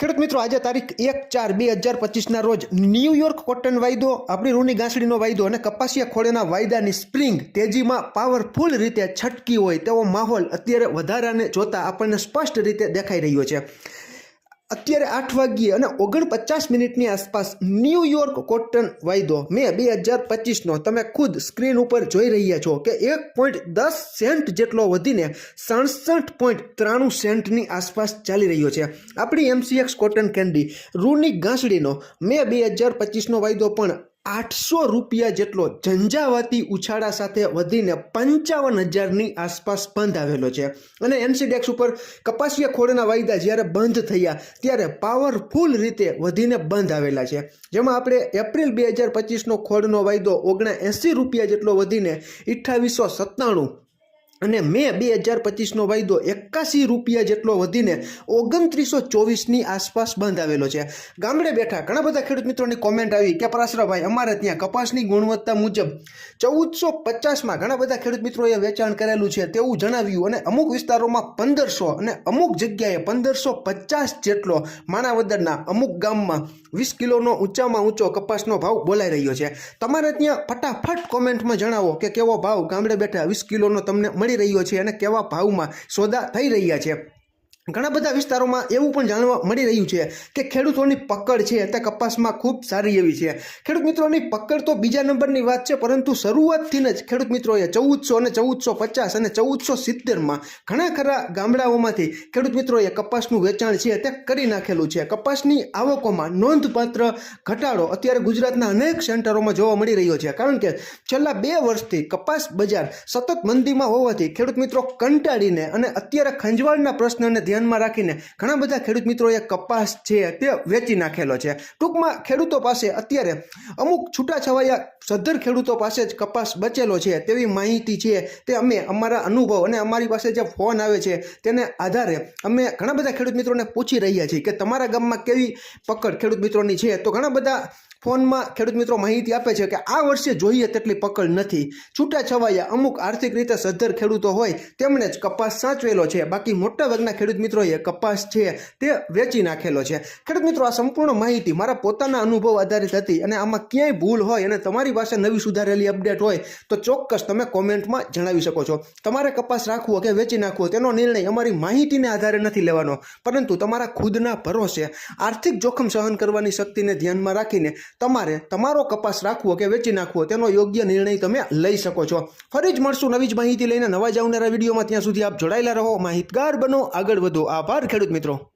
ખેડૂત મિત્રો, આજે તારીખ એક ચાર બે હજાર પચીસના રોજ ન્યૂયોર્ક કોટન વાયદો, આપણી રૂની ગાંસડીનો વાયદો અને કપાસિયા ખોળેના વાયદાની સ્પ્રિંગ તેજીમાં પાવરફુલ રીતે છટકી હોય તેવો માહોલ અત્યારે વધારાને જોતા આપણને સ્પષ્ટ રીતે દેખાઈ રહ્યો છે. અત્યારે આઠ વાગ્યે અને ઓગણપચાસ મિનિટની આસપાસ ન્યૂયોર્ક કોટન વાયદો મે બે હજાર પચીસનો તમે ખુદ સ્ક્રીન ઉપર જોઈ રહ્યા છો કે એક પોઈન્ટ દસ સેન્ટ જેટલો વધીને સડસઠ પોઈન્ટ ત્રાણું સેન્ટની આસપાસ ચાલી રહ્યો છે. આપણી એમસીએક્સ કોટન કેન્ડી રૂની ગાંસડીનો મે બે હજાર પચીસનો વાયદો પણ આઠસો રૂપિયા જેટલો ઝંઝાવાતી ઉછાળા સાથે વધીને પંચાવન હજારની આસપાસ બંધ આવેલો છે. અને એનસીડેક્સ ઉપર કપાસિયા ખોળના વાયદા જ્યારે બંધ થયા, ત્યારે પાવરફુલ રીતે વધીને બંધ આવેલા છે. જેમાં આપણે એપ્રિલ બે હજાર પચીસનો ખોળનો વાયદો ઓગણા એંસી રૂપિયા જેટલો વધીને અઠ્ઠાવીસો સત્તાણું અને મે બે હજાર પચીસનો વાયદો એકાસી રૂપિયા જેટલો વધીને ઓગણત્રીસો ચોવીસની આસપાસ બંધાવેલો છે. ગામડે બેઠા ઘણા બધા ખેડૂત મિત્રોની કોમેન્ટ આવી કે પરાશરાભાઈ, અમારે ત્યાં કપાસની ગુણવત્તા મુજબ ચૌદસો પચાસમાં ઘણા બધા ખેડૂત મિત્રોએ વેચાણ કરેલું છે તેવું જણાવ્યું અને અમુક વિસ્તારોમાં પંદરસો અને અમુક જગ્યાએ પંદરસો પચાસ જેટલો માણાવદરના અમુક ગામમાં વીસ કિલોનો ઊંચામાં ઊંચો કપાસનો ભાવ બોલાઈ રહ્યો છે. તમારે ત્યાં ફટાફટ કોમેન્ટમાં જણાવો કે કેવો ભાવ ગામડે બેઠા વીસ કિલોનો તમને મળી રહ્યો છે અને કેવા ભાવમાં સોદા થઈ રહ્યા છે. ઘણા બધા વિસ્તારોમાં એવું પણ જાણવા મળી રહ્યું છે કે ખેડૂતોની પકડ છે તે કપાસમાં ખૂબ સારી એવી છે. ખેડૂત મિત્રોની પકડ તો બીજા નંબરની વાત છે, પરંતુ શરૂઆતથી જ ખેડૂત મિત્રોએ ચૌદસો અને ચૌદસો પચાસ અને ચૌદસો સિત્તેરમાં ઘણા ખરા ગામડાઓમાંથી ખેડૂત મિત્રોએ કપાસનું વેચાણ છે તે કરી નાખેલું છે. કપાસની આવકોમાં નોંધપાત્ર ઘટાડો અત્યારે ગુજરાતના અનેક સેન્ટરોમાં જોવા મળી રહ્યો છે, કારણ કે છેલ્લા બે વર્ષથી કપાસ બજાર સતત મંદીમાં હોવાથી ખેડૂત મિત્રો કંટાળીને અને અત્યારે ખંજવાળના પ્રશ્નને ધ્યાનમાં રાખીને ઘણા બધા ખેડૂત મિત્રોએ કપાસ છે તે વેચી નાખેલો છે. ટૂંકમાં ખેડૂતો પાસે અત્યારે અમુક છૂટાછવાયા સદ્ધર ખેડૂતો પાસે જ કપાસ બચેલો છે તેવી માહિતી છે તે અમે અમારા અનુભવ અને અમારી પાસે જે ફોન આવે છે તેને આધારે અમે ઘણા બધા ખેડૂત મિત્રોને પૂછી રહ્યા છીએ કે તમારા ગામમાં કેવી પકડ ખેડૂત મિત્રોની છે? તો ઘણા બધા ફોનમાં ખેડૂત મિત્રો માહિતી આપે છે કે આ વર્ષે જોઈએ તેટલી પકડ નથી. છૂટા છવાયા અમુક આર્થિક રીતે સદ્ધર ખેડૂતો હોય તેમણે જ કપાસ સાચવેલો છે. બાકી મોટાભાગના ખેડૂત મિત્રોએ કપાસ છે, તે વેચી નાખેલો છે. ખેડૂત મિત્રો, આ સંપૂર્ણ માહિતી મારા પોતાના અનુભવ આધારિત હતી અને આમાં ક્યાંય ભૂલ હોય અને તમારી પાસે નવી સુધારેલી અપડેટ હોય, તો ચોક્કસ તમે કોમેન્ટમાં જણાવી શકો છો. તમારે કપાસ રાખવો કે વેચી નાખવો, તેનો નિર્ણય અમારી માહિતીને આધારે નથી લેવાનો. પરંતુ તમારા ખુદના ભરોસે, આર્થિક જોખમ સહન કરવાની શક્તિને ધ્યાનમાં રાખીને તમારે તમારો કપાસ રાખવો કે વેચી નાખવો, તેનો યોગ્ય નિર્ણય તમે લઈ શકો છો. ફરી જ મળશું નવી જ માહિતી લઈને નવા જ વિડીયોમાં. ત્યાં સુધી આપ જોડાયેલા રહો, માહિતગાર બનો, આગળ વધો આભાર ખેડૂત મિત્રો.